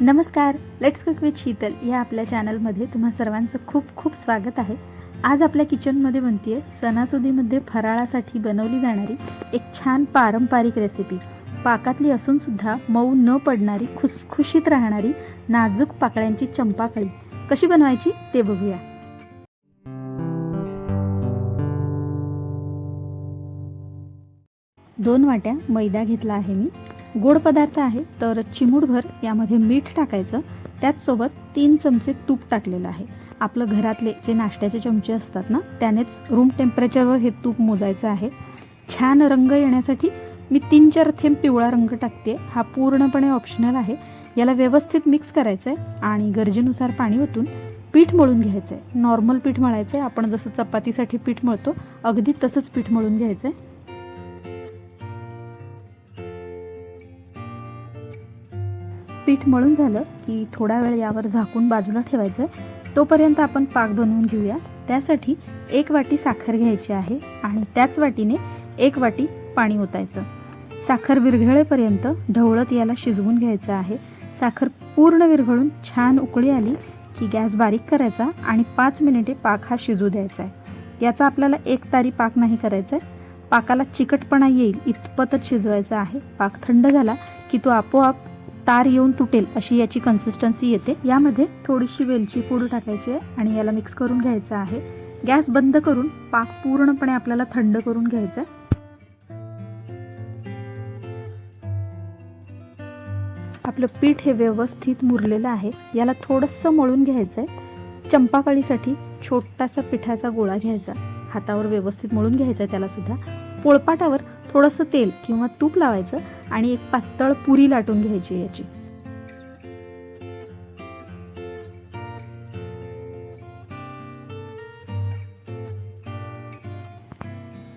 नमस्कार let's cook with Sheetal या आपल्या चॅनलमध्ये तुम्हा सर्वांचं खूप खूप स्वागत आहे. आज आपल्या किचनमध्ये बनते सणासुदीमध्ये फराळासाठी बनवली जाणारी एक छान पारंपरिक रेसिपी पाकातली असूनसुद्धा मऊ न पडणारी खुसखुशीत राहणारी नाजूक पाकळ्यांची चंपाकळी. कशी बनवायची ते बघूया. दोन वाट्या मैदा घेतला आहे मी. गोड पदार्थ आहे तर चिमूडभर यामध्ये मीठ टाकायचं. त्याचसोबत तीन चमचे तूप टाकलेलं आहे. आपलं घरातले जे नाश्त्याचे चमचे असतात ना त्यानेच रूम टेम्परेचरवर हे तूप मोजायचं आहे. छान रंग येण्यासाठी मी तीन चार थेंब पिवळा रंग टाकते. हा पूर्णपणे ऑप्शनल आहे. याला व्यवस्थित मिक्स करायचं आहे आणि गरजेनुसार पाणी ओतून पीठ मळून घ्यायचं आहे नॉर्मल पीठ मळायचं आहे आपण जसं चपातीसाठी पीठ मळतो अगदी तसंच पीठ मळून घ्यायचं आहे पीठ मळून झालं की थोडा वेळ यावर झाकून बाजूला ठेवायचं. तोपर्यंत आपण पाक बनवून घेऊया. त्यासाठी एक वाटी साखर घ्यायची आहे आणि त्याच वाटीने एक वाटी पाणी ओतायचं. साखर विरघळेपर्यंत ढवळत याला शिजवून घ्यायचं आहे. साखर पूर्ण विरघळून छान उकळी आली की गॅस बारीक करायचा आणि पाच मिनिटे पाक हा शिजू द्यायचा आहे. याचा आपल्याला एक तारी पाक नाही करायचा आहे पाकाला चिकटपणा येईल इतपतच शिजवायचा आहे. पाक थंड झाला की तो आपोआप तार येऊन तुटेल अशी याची कन्सिस्टन्सी येते. यामध्ये थोडीशी वेलची पूड टाकायची आहे आणि याला मिक्स करून घ्यायचं आहे. गॅस बंद करून पाक पूर्णपणे आपल्याला थंड करून घ्यायचा आहे. आपलं पीठ हे व्यवस्थित मुरलेलं आहे. याला थोडंसं मळून घ्यायचं आहे. चंपाकळीसाठी छोटासा पिठाचा गोळा घ्यायचा. हातावर व्यवस्थित मळून घ्यायचा आहे त्याला सुद्धा. पोळपाटावर थोडंसं तेल किंवा तूप लावायचं आणि एक पातळ पुरी लाटून घ्यायची याची.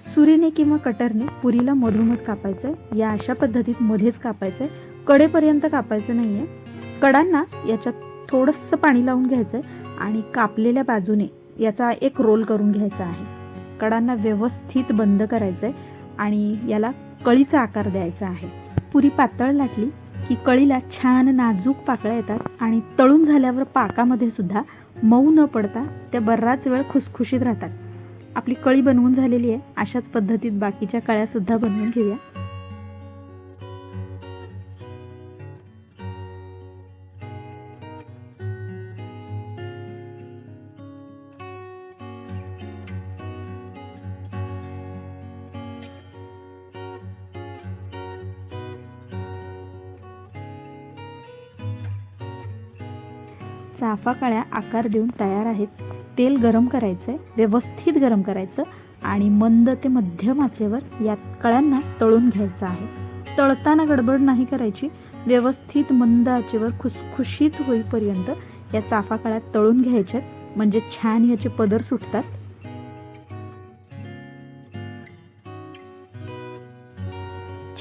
सुरीने किंवा कटरने पुरीला मधोमध कापायचं आहे या अशा पद्धतीत मध्येच कापायचं आहे कडेपर्यंत कापायचं नाही आहे कडांना याच्यात थोडंसं पाणी लावून घ्यायचं आहे आणि कापलेल्या बाजूने याचा एक रोल करून घ्यायचा आहे. कडांना व्यवस्थित बंद करायचं आहे आणि याला कळीचा आकार द्यायचा आहे. पुरी पातळ लाटली की कळीला छान नाजूक पाकळ्या येतात आणि तळून झाल्यावर पाकामध्ये सुद्धा मऊ न पडता त्या बराच वेळ खुसखुशीत राहतात. आपली कळी बनवून झालेली आहे अशाच पद्धतीत बाकीच्या कळ्यासुद्धा बनवून घेऊया. चाफा कळ्या आकार देऊन तयार आहेत. तेल गरम करायचं आहे व्यवस्थित गरम करायचं आणि मंद ते मध्यम आचेवर यात कळ्यांना तळून घ्यायचं आहे. तळताना गडबड नाही करायची व्यवस्थित मंद आचेवर खुसखुशीत होईपर्यंत या चाफा कळ्या तळून घ्यायच्यात. म्हणजे छान याचे पदर सुटतात.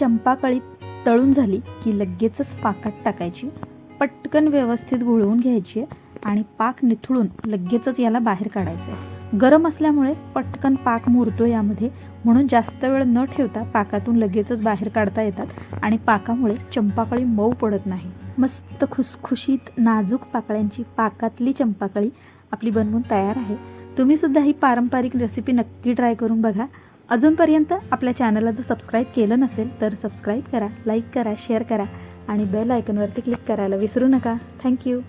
चंपाकळी तळून झाली की लगेचच पाकात टाकायची. पटकन व्यवस्थित घोळवून घ्यायची आणि पाक निथळून लगेचच याला बाहेर काढायचं आहे. गरम असल्यामुळे पटकन पाक मुरतो यामध्ये. म्हणून जास्त वेळ न ठेवता पाकातून लगेचच बाहेर काढता येतात आणि पाकामुळे चंपाकळी मऊ पडत नाही. मस्त खुसखुशीत नाजूक पाकळ्यांची पाकातली चंपाकळी आपली बनवून तयार आहे. तुम्हीसुद्धा ही पारंपरिक रेसिपी नक्की ट्राय करून बघा. अजूनपर्यंत आपल्या चॅनलला जर सबस्क्राईब केलं नसेल तर सबस्क्राईब करा लाईक करा शेअर करा. आणि बेल आयकनवरती क्लिक करायला विसरू नका. थँक्यू